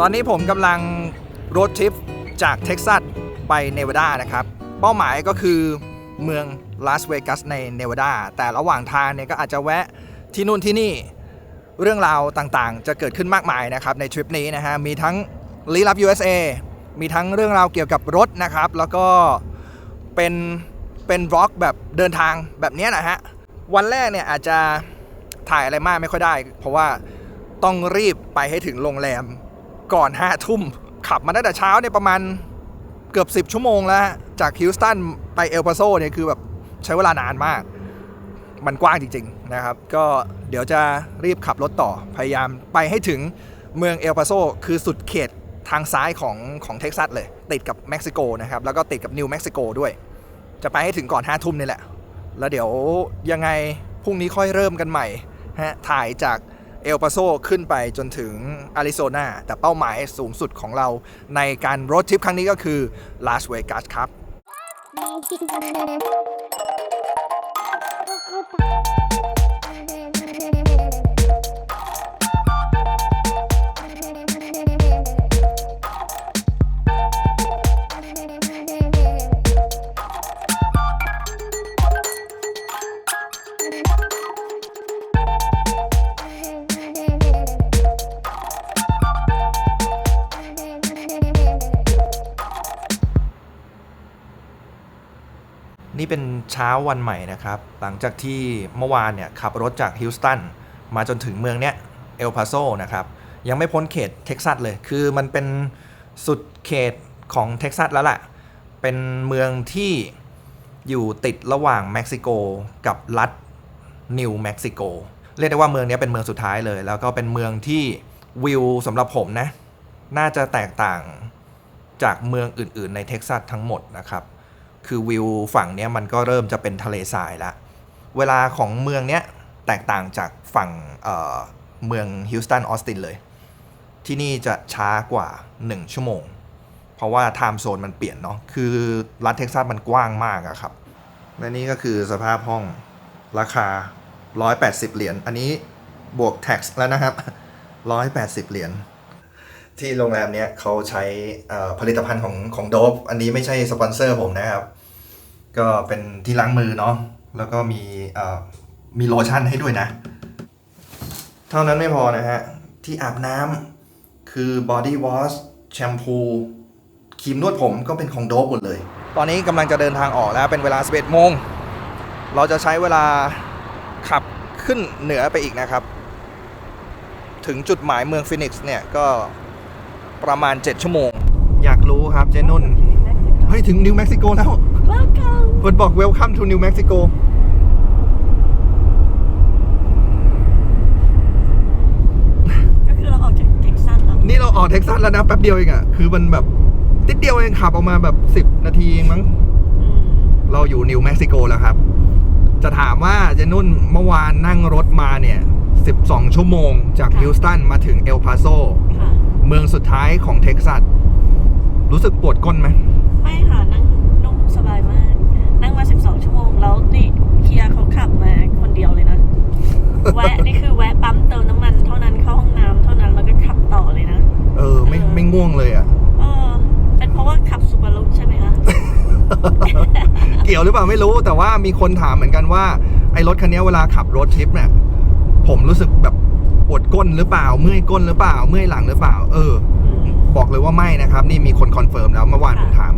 ตอนนี้ผมกำลังรถทริปจากเท็กซัสไปเนวาดานะครับ เป้าหมายก็คือเมืองลาสเวกัสในเนวาดา แต่ระหว่างทางเนี่ยก็อาจจะแวะที่นู่นที่นี่เรื่องราวต่างๆ จะเกิดขึ้นมากมายนะครับในทริปนี้นะฮะ มีทั้งลีลับ USA มีทั้งเรื่องราวเกี่ยวกับรถนะครับ แล้วก็เป็นเป็นบล็อกแบบเดินทางแบบนี้นะฮะ วันแรกเนี่ยอาจจะถ่ายอะไรมากไม่ค่อยได้ เพราะว่าต้องรีบไปให้ถึงโรงแรม ก่อน5ทุ่ม ขับมาตั้งแต่เช้าเนี่ยประมาณเกือบ 10 ชั่วโมงแล้ว จากฮิวสตันไปเอลปาโซเนี่ยคือแบบใช้เวลานานมาก มันกว้างจริง ๆ นะครับ ก็เดี๋ยวจะรีบขับรถต่อพยายามไปให้ถึงเมืองเอลปาโซคือสุดเขตทางซ้ายของของเท็กซัสเลย ติดกับเม็กซิโกนะครับ แล้วก็ติดกับนิวเม็กซิโกด้วย จะไปให้ถึงก่อน5้าทุ่มนี่แหละ แล้วเดี๋ยวยังไงพรุ่งนี้ค่อยเริ่มกันใหม่ฮะถ่ายจาก เอลปาโซขึ้นไปจนถึงอาริโซนาแต่เป้าหมายสูงสุดของเราในการรถทริปครั้งนี้ก็คือลาสเวกัสครับ นี่เป็นเช้าวันใหม่นะครับ หลังจากที่เมื่อวานเนี่ยขับรถจากฮิลสตันมาจนถึงเมืองเนี้ยเอลพาโซนะครับ ยังไม่พ้นเขตเท็กซัสเลย คือมันเป็นสุดเขตของเท็กซัสแล้วแหละเป็นเมืองที่อยู่ติดระหว่างเม็กซิโกกับรัฐนิวเม็กซิโกเรียกได้ว่าเมืองนี้เป็นเมืองสุดท้ายเลย แล้วก็เป็นเมืองที่วิวสำหรับผมนะ น่าจะแตกต่างจากเมืองอื่น ๆ ในเท็กซัสทั้งหมดนะครับ คือวิวฝั่งเนี้ยมันก็เริ่มจะเป็นทะเลทรายละ เวลาของเมืองเนี้ยแตกต่างจากฝั่งเเมืองฮิลสตันออสตินเลย ที่นี่จะช้ากว่า 1 ชั่วโมง เพราะว่าไทม์โซนมันเปลี่ยนเนาะ คือรัฐเท็กซัสมันกว้างมากอะครับ และนี่ก็คือสภาพห้องราคา 180 เหรียญ อันนี้บวก tax แล้วนะครับ 180 เหรียญ ที่โรงแรมเนี้ยเขาใช้ผลิตภัณฑ์ของของโดบอันนี้ไม่ใช่สปอนเซอร์ผมนะครับ ก็เป็นที่ล้างมือเนาะแล้วก็มีมีโลชั่นให้ด้วยนะ เท่านั้นไม่พอนะฮะ ที่อาบน้ำคือ body wash แชมพูครีมนวดผมก็เป็นของโดบหมดเลย ตอนนี้กำลังจะเดินทางออกแล้วเป็นเวลา 11โมง เราจะใช้เวลาขับขึ้นเหนือไปอีกนะครับ ถึงจุดหมายเมืองฟินิกซ์เนี่ยก็ ประมาณ 7 ชั่วโมง อยากรู้ครับเจนุ่น เฮ้ย ถึงนิวเม็กซิโกแล้ว Welcome เพิร์ดบอก Welcome to New Mexico ก็คือเราออกจากเท็กซัสแล้วนี่เราออกเท็กซัสแล้วนะ แป๊บเดียวเองอะคือมันแบบติดเดียวเองขับออกมาแบบ 10 นาทีเองมั้ง อืมเราอยู่นิวเม็กซิโกแล้วครับ จะถามว่าเจนุ่นเมื่อวานนั่งรถมาเนี่ย 12 ชั่วโมงจากฮิลสตันมาถึงเอลพาโซค่ะ เมืองสุดท้ายของเท็กซัส รู้สึกปวดก้นไหม ไม่ค่ะ นั่งนุ่มสบายมาก นั่งมา 12 ชั่วโมง แล้วนี่เคียร์เขาขับมาคนเดียวเลยนะ แวะ นี่คือแวะปั๊มเติมน้ำมันเท่านั้นเข้าห้องน้ำเท่านั้น แล้วก็ขับต่อเลยนะ เออ ไม่ไม่ง่วงเลยอะเออ เป็นเพราะว่าขับซูบารุใช่ไหมคะ เกี่ยวหรือเปล่าไม่รู้ แต่ว่ามีคนถามเหมือนกันว่าไอ้รถคันนี้เวลาขับรถทริปเนี่ยผมรู้สึกแบบ ปวดก้นหรือเปล่า เมื่อยก้นหรือเปล่า เมื่อยหลังหรือเปล่า เอออืมบอกเลยว่าไม่นะครับ นี่มีคนคอนเฟิร์มแล้วเมื่อวานผมถาม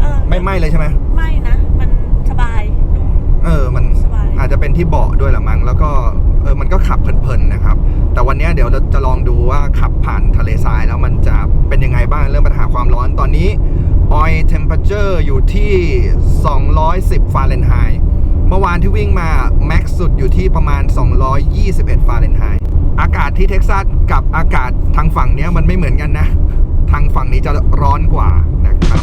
เออไม่ไม่เลยใช่ไหมไม่นะ มันสบายนุ่มเออ มันสบายอาจจะเป็นที่เบาะด้วยแหละมั้ง แล้วก็ เออ มันก็ขับเพลินๆนะครับ แต่วันเนี้ยเดี๋ยวเราจะลองดูว่าขับผ่านทะเลทรายแล้วมันจะเป็นยังไงบ้าง เรื่องปัญหาความร้อน ตอนนี้ oil temperature อยู่ที่ 210 ฟาเรนไฮต์ เมื่อวานที่วิ่งมา max สุดอยู่ที่ประมาณ 221 ฟาเรนไฮต์ อากาศที่เท็กซัสกับอากาศทางฝั่งเนี้ยมันไม่เหมือนกันนะ ทางฝั่งนี้จะร้อนกว่านะครับ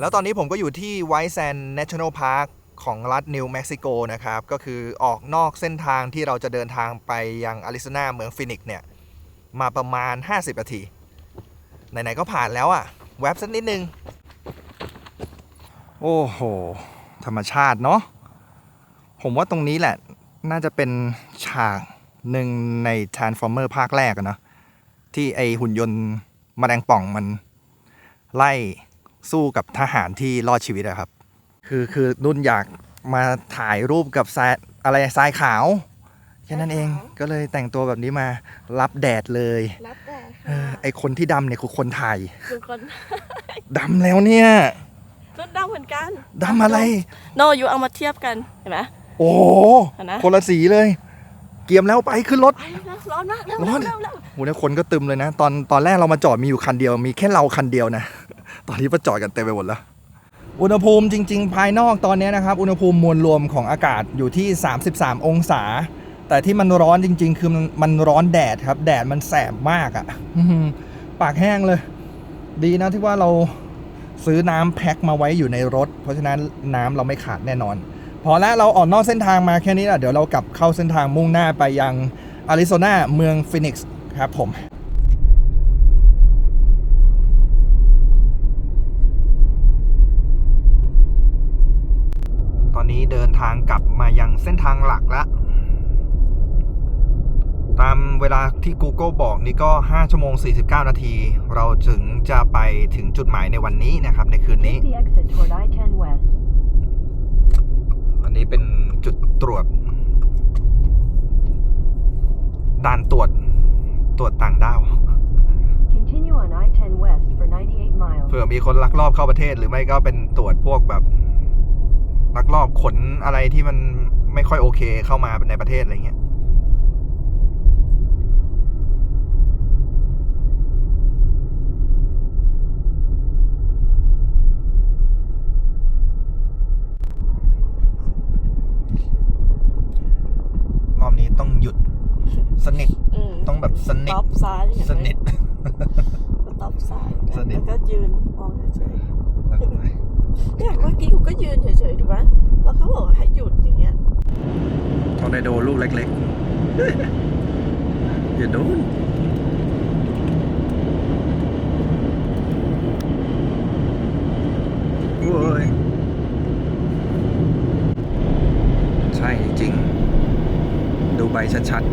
แล้วตอนนี้ผมก็อยู่ที่ไวท์แซน National Park ของรัฐนิวเม็กซิโกนะครับ ก็คือออกนอกเส้นทางที่เราจะเดินทางไปยังอาริโซนาเมืองฟินิกซ์เนี่ย มาประมาณ 50นาที ไหน ๆ ก็ผ่านแล้วอะ่ะ แวบสักนิดนึง โอ้โห ธรรมชาติเนาะผมว่าตรงนี้แหละ น่าจะเป็นฉากหนึ่งใน Transformer ภาคแรกนะที่ไอหุ่นยนต์แมลงป่องมันไล่ สู้กับทหารที่รอดชีวิตอะครับ คือคือนุ่นอยากมาถ่ายรูปกับทรายอะไรทรายขาวแค่นั้นเองทรายขาวก็เลยแต่งตัวแบบนี้มารับแดดเลยรับแต่เออไอคนที่ดำเนี่ยคือคนถ่ายทุกคนดำแล้วเนี่ยนุ่นดำเหมือนกันดำอะไร โนอยู่เอามาเทียบกันเห็นไหม โอ้โหเห็นไหมคนละสีเลย เกียมแล้วไปขึ้นรถ ไปแล้วร้อนมากเร็วร้อนเร็วเร็วโหเนี่ยคนก็ตึมเลยนะ ตอนตอนแรกเรามาจอดมีอยู่คันเดียวมีแค่เราคันเดียวนะ ตอนนี้มาจอดกันเต็มไปหมดแล้ว อุณหภูมิจริง ๆ ภายนอกตอนนี้นะครับ อุณหภูมิมวลรวมของอากาศอยู่ที่ 33 องศา แต่ที่มันร้อนจริง ๆ คือมันมันร้อนแดดครับ แดดมันแสบมากอะ่ะปากแห้งเลย ดีนะที่ว่าเราซื้อน้ำแพ็คมาไว้อยู่ในรถ เพราะฉะนั้นน้ำเราไม่ขาดแน่นอน พอแล้วเราออกนอกเส้นทางมาแค่นี้แหละเดี๋ยวเรากลับเข้าเส้นทางมุ่งหน้าไปยังอาริโซนาเมืองฟินิกซ์ครับผม ตอนนี้เดิน ทางกลับมายังเส้นทางหลักแล้วตามเวลาที่ Google บอกนี่ก็ 5 ชั่วโมง 49 นาที เราถึงจะไปถึงจุดหมายในวันนี้นะครับ ในคืนนี้ Take the exit toward I-10 West. อันนี้เป็นจุดตรวจ ด่านตรวจ ตรวจต่างด้าว Continue on I-10 West for 98 miles. เผื่อมีคนลักลอบเข้าประเทศหรือไม่ก็เป็นตรวจพวกแบบ ลักลอบขนอะไรที่มันไม่ค่อยโอเคเข้ามาในประเทศอะไรเงี้ยรอบนี้ต้องหยุดสนิทอืมต้องแบบสนิทต็อปซ้ายเห็นสไหมนิทสต็อปซ้ายสนิทแล้วก็ยืนมองเฉยๆเนี่ยเมื่อกี้กูก็ยืนเฉยๆถูกไหมแล้วเขา บอกให้หยุดอย่างเงี้ยทอร์นาโดลูกเล็กๆ อย่าโดนโว้ยใช่จริง ดูใบชัดๆ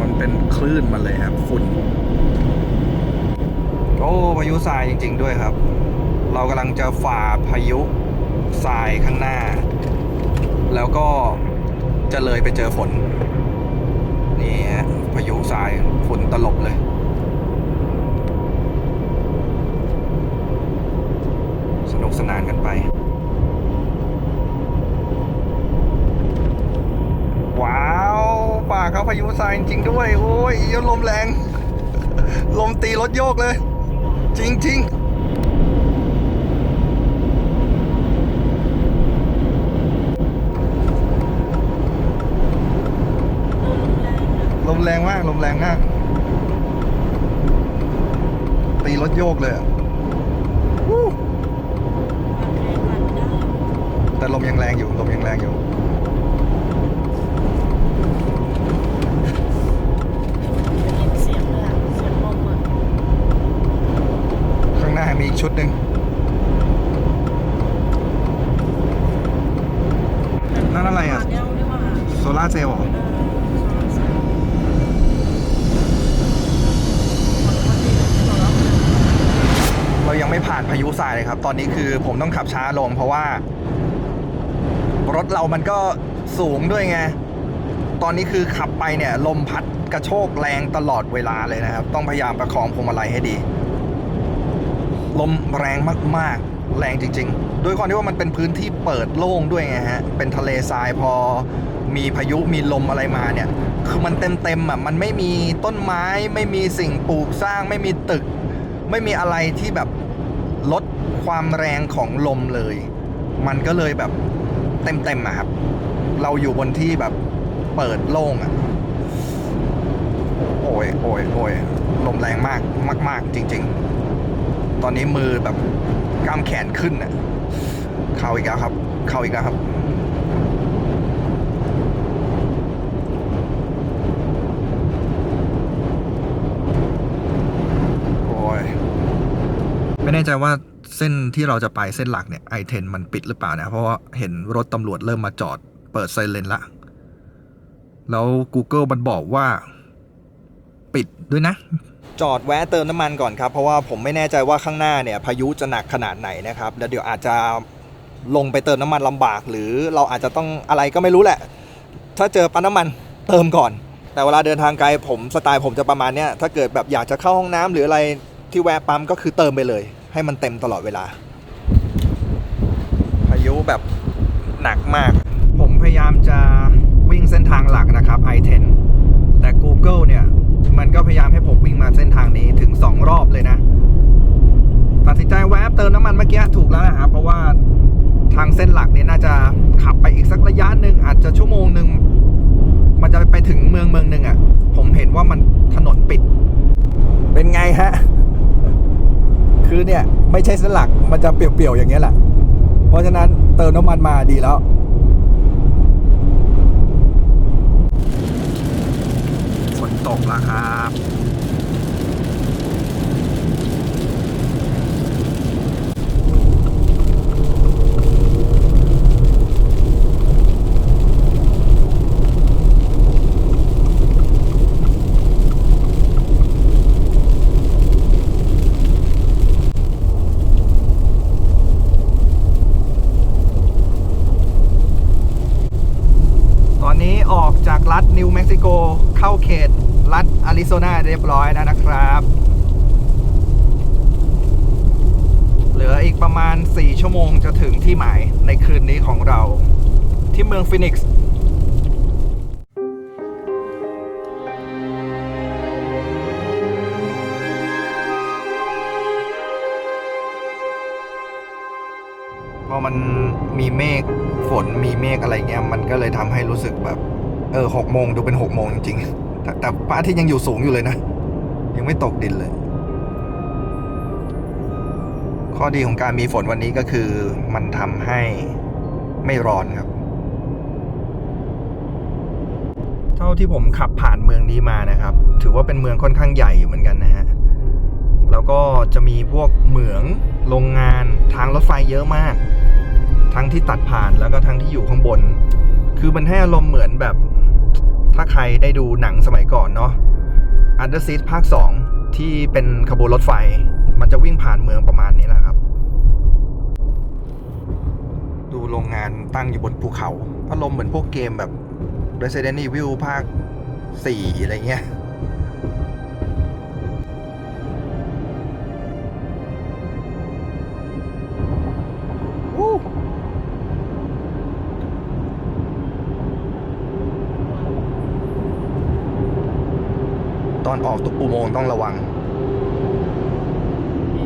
มันเป็นคลื่นมาเลยครับ ฝุ่น พายุทรายจริง ๆ ด้วยครับ เรากำลังจะฝ่าพายุทรายข้างหน้า แล้วก็จะเลยไปเจอฝนนี่ฮะพายุทรายฝุ่นตลบเลยสนุกสนานกันไป ว้าวป่าเขาพายุทรายจริงๆด้วย โอ้ยลมแรง ลมตีรถโยกเลย จริงๆลมแรงมากลมแรงมาก ตีรถโยกเลยอะวู้แต่ลมยังแรงอยู่ลมยังแรงอยู่ได้ยิางหน้ามีอีกชุดหนึ่งนั่นอะไรอะ โซลาร์ล่าเซลเซลล์เรายังไม่ผ่านพายุทรายเลยครับ ตอนนี้คือผมต้องขับช้าลงเพราะว่า รถเรามันก็สูงด้วยไง ตอนนี้คือขับไปเนี่ย ลมพัดกระโชกแรงตลอดเวลาเลยนะครับ ต้องพยายามประคองพวงมาลัยให้ดี ลมแรงมากๆ แรงจริงๆ ด้วยความที่ว่ามันเป็นพื้นที่เปิดโล่งด้วยไงฮะ เป็นทะเลทรายพอมีพายุมีลมอะไรมาเนี่ย คือมันเต็มๆอะ มันไม่มีต้นไม้ ไม่มีสิ่งปลูกสร้าง ไม่มีตึก ไม่มีอะไรที่แบบลดความแรงของลมเลย มันก็เลยแบบเต็มๆอะครับ เราอยู่บนที่แบบเปิดโล่งอะ โอ้อ้ยโอ้ยโอ้ยลมแรงมากมาก ๆ จริง ๆ ตอนนี้มือแบบกล้ามแขนขึ้นน่ะเข่าอีกแล้วครับ เข่าอีกแล้วครับโอ้ยไม่แน่ใจว่าเส้นที่เราจะไปเส้นหลักเนี่ยไอเทนมันปิดหรือเปล่านะเพราะว่าเห็นรถตำรวจเริ่มมาจอดเปิดไซเรนละ แล้ว Google มันบอกว่า ปิดด้วยนะ จอดแวะเติมน้ำมันก่อนครับ เพราะว่าผมไม่แน่ใจว่าข้างหน้าเนี่ยพายุจะหนักขนาดไหนนะครับแล้วเดี๋ยวอาจจะลงไปเติมน้ำมันลำบาก หรือเราอาจจะต้องอะไรก็ไม่รู้แหละ ถ้าเจอปั๊มน้ำมันเติมก่อน แต่เวลาเดินทางไกลผมสไตล์ผมจะประมาณเนี้ยถ้าเกิดแบบอยากจะเข้าห้องน้ำหรืออะไรที่แวะปั๊มก็คือเติมไปเลย ให้มันเต็มตลอดเวลา พายุแบบหนักมาก ผมพยายามจะวิ่งเส้นทางหลักนะครับ i10 แต่ Google เนี่ย มันก็พยายามให้ผมวิ่งมาเส้นทางนี้ถึง 2 รอบเลยนะ ตัดสินใจแวะเติมน้ำมันเมื่อกี้ถูกแล้วนะครับเพราะว่าทางเส้นหลักเนี่ยน่าจะขับไปอีกสักระยะหนึ่งอาจจะชั่วโมงหนึ่งมันจะไปถึงเมืองเมืองหนึ่งอะ่ะ ผมเห็นว่ามันถนนปิด เป็นไงฮะ คือเนี่ย ไม่ใช่เส้นหลักมันจะเปี่ยวๆอย่างเงี้ยแหละ เพราะฉะนั้นเติมน้ำมันมาดีแล้ว ฝน ตกแล้วครับตอนนี้ออกจากรัฐนิวเม็กซิโกเข้าเขต อาริโซนาเรียบร้อยแล้วนะครับ เหลืออีกประมาณ 4 ชั่วโมงจะถึงที่หมายในคืนนี้ของเรา ที่เมืองฟินิกซ์พอมันมีเมฆฝนมีเมฆอะไรเงี้ย มันก็เลยทำให้รู้สึกแบบ เออหกโมงดูเป็นหกโมงจริงๆ แต่แต่พระอาทิตย์ยังอยู่สูงอยู่เลยนะ ยังไม่ตกดินเลย ข้อดีของการมีฝนวันนี้ก็คือมันทำให้ไม่ร้อนครับ เท่าที่ผมขับผ่านเมืองนี้มานะครับ ถือว่าเป็นเมืองค่อนข้างใหญ่อยู่เหมือนกันนะฮะแล้วก็จะมีพวกเหมืองโรงงานทางรถไฟเยอะมาก ทั้งที่ตัดผ่านแล้วก็ทั้งที่อยู่ข้างบน คือมันให้อารมณ์เหมือนแบบ ถ้าใครได้ดูหนังสมัยก่อนเนาะ Under Siege ภาค 2 ที่เป็นขบวนรถไฟ มันจะวิ่งผ่านเมืองประมาณนี้แหละครับ ดูโรงงานตั้งอยู่บนภูเขาอารมณ์เหมือนพวกเกมแบบ Resident Evil ภาค 4 อะไรเงี้ย อนออกตุกอุโมงค์ต้องระวัง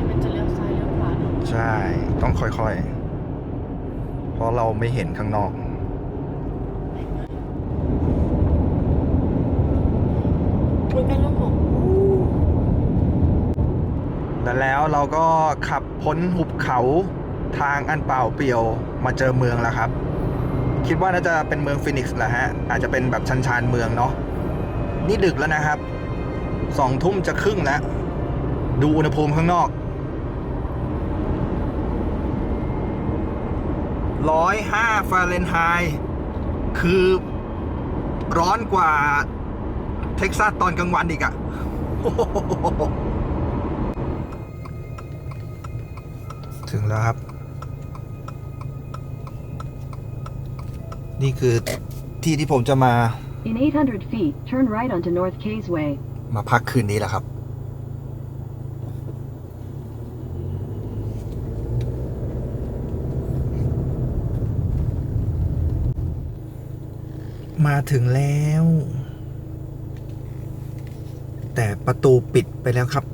มันจะเลี้ยวซ้ายเลี้ยวขวาใช่ ต้องค่อยๆ เพราะเราไม่เห็นข้างนอกคุยเป็นลูกหมูและแล้วเราก็ขับพ้นหุบเขาทางอันเปล่าเปลี่ยวมาเจอเมืองแล้วครับ คิดว่าน่าจะเป็นเมืองฟินิกส์แหละฮะ อาจจะเป็นแบบชันชานๆเมืองเนาะนี่ดึกแล้วนะครับ สองทุ่มจะครึ่งแล้ว ดูอุณหภูมิข้างนอกร้อยห้าฟาเรนไฮต์คือร้อนกว่าเท็กซัสตอนกลางวันอีกอะถึงแล้วครับ นี่คือที่ที่ผมจะมา In 800 feet, turn right onto North Caysway. มาพักคืนนี้แหละครับมาถึงแล้ว แต่ประตูปิดไปแล้วครับ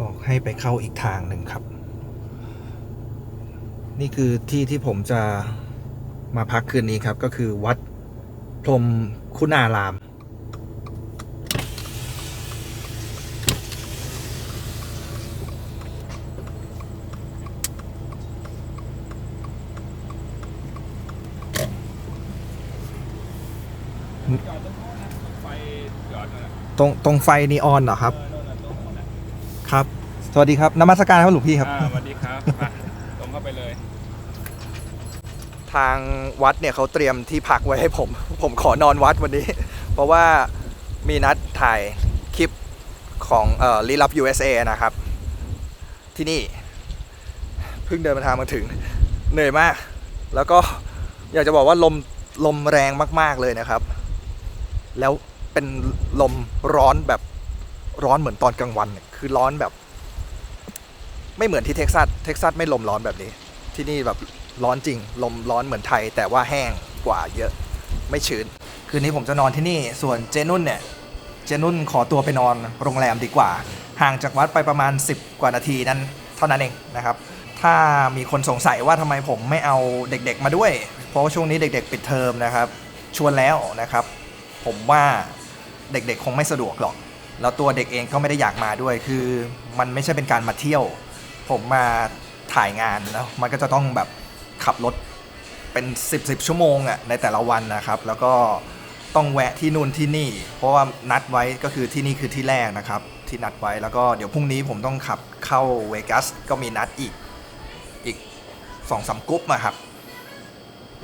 บอกให้ไปเข้าอีกทางหนึ่งครับ นี่คือที่ที่ผมจะ มาพักคืนนี้ครับ ก็คือวัดพรหมคุณารามจอดตรงโน้นนะไฟจอดนั่นน่ะตรงตรงไฟนีออนเหรอครับเออโน่นน่ะตรงโน้นน่ะครับ สวัสดีครับนมัสการครับหลวงพี่ครับ อ่าสวัสดีครับมาตรงเข้าไปเลย ทางวัดเนี่ยเขาเตรียมที่พักไว้ให้ผม ผมขอนอนวัดวันนี้ เพราะว่ามีนัดถ่ายคลิปของเอ่อลีลับ USA นะครับ ที่นี่ เพิ่งเดินมาทางมาถึงเหนื่อยมาก แล้วก็อยากจะบอกว่าลมลมแรงมาก ๆ เลยนะครับ แล้วเป็นลมร้อนแบบร้อนเหมือนตอนกลางวัน คือร้อนแบบ ไม่เหมือนที่เท็กซัส เท็กซัสไม่ลมร้อนแบบนี้ ที่นี่แบบ ร้อนจริง ลมร้อนเหมือนไทย แต่ว่าแห้งกว่าเยอะไม่ชื้น คืนนี้ผมจะนอนที่นี่ส่วนเจนุ่นเนี่ยเจนุ่นขอตัวไปนอนโรงแรมดีกว่า ห่างจากวัดไปประมาณ 10 กว่านาทีนั้น เท่านั้นเองนะครับถ้ามีคนสงสัยว่าทำไมผมไม่เอาเด็กๆมาด้วย เพราะว่าช่วงนี้เด็ก ๆ ปิดเทอมนะครับ ชวนแล้วนะครับ ผมว่าเด็กๆ คงไม่สะดวกหรอก แล้วตัวเด็กเองก็ไม่ได้อยากมาด้วย คือมันไม่ใช่เป็นการมาเที่ยว ผมมาถ่ายงานแล้วมันก็จะต้องแบบ ขับรถเป็น10บสชั่วโมงอะในแต่ละวันนะครับ แล้วก็ต้องแวะที่นู่นที่นี่ เพราะว่านัดไว้ก็คือที่นี่คือที่แรกนะครับ ที่นัดไว้แล้วก็เดี๋ยวพรุ่งนี้ผมต้องขับเข้าเวกัสก็มีนัดอีกอีกสองสามกรุ๊ปอะครับ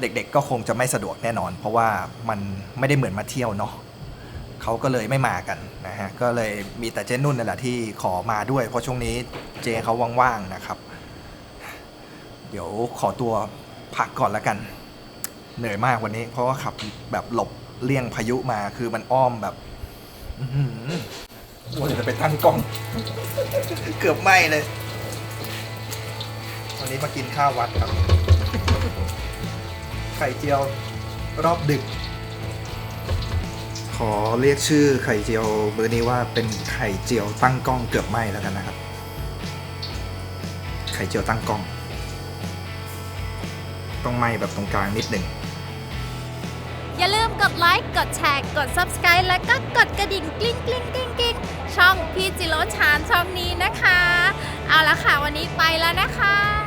เด็กๆก็คงจะไม่สะดวกแน่นอน เพราะว่ามันไม่ได้เหมือนมาเที่ยวเนาะเขาก็เลยไม่มากันนะฮะก็เลยมีแต่เจนุ่นนั่นแหละที่ขอมาด้วย เพราะช่วงนี้เจเขาว่างๆนะครับ เดี๋ยวขอตัวพักก่อนแล้วกัน เหนื่อยมากวันนี้ เพราะว่าขับแบบหลบเลี่ยงพายุมาคือมันอ้อมแบบอื้อหือว่าจะไปตั้งกล้อง เกือบไหมเลย วันนี้มากินข้าววัดครับ ไข่เจียวรอบดึก ขอเรียกชื่อไข่เจียวเบอร์นี้ว่าเป็นไข่เจียวตั้งกล้องเกือบไหมแล้วกันนะครับ ไข่เจียวตั้งกล้อง ต้องไหม้แบบตรงกลางนิดหนึ่ง อย่าลืมกดไลค์ กดแชร์ กด Subscribe แล้วก็กดกระดิ่งกลิ้งกลิ้งกลิ้งกลิ้งช่องพี่จิโรชานช่องนี้นะคะ เอาละค่ะวันนี้ไปแล้วนะคะ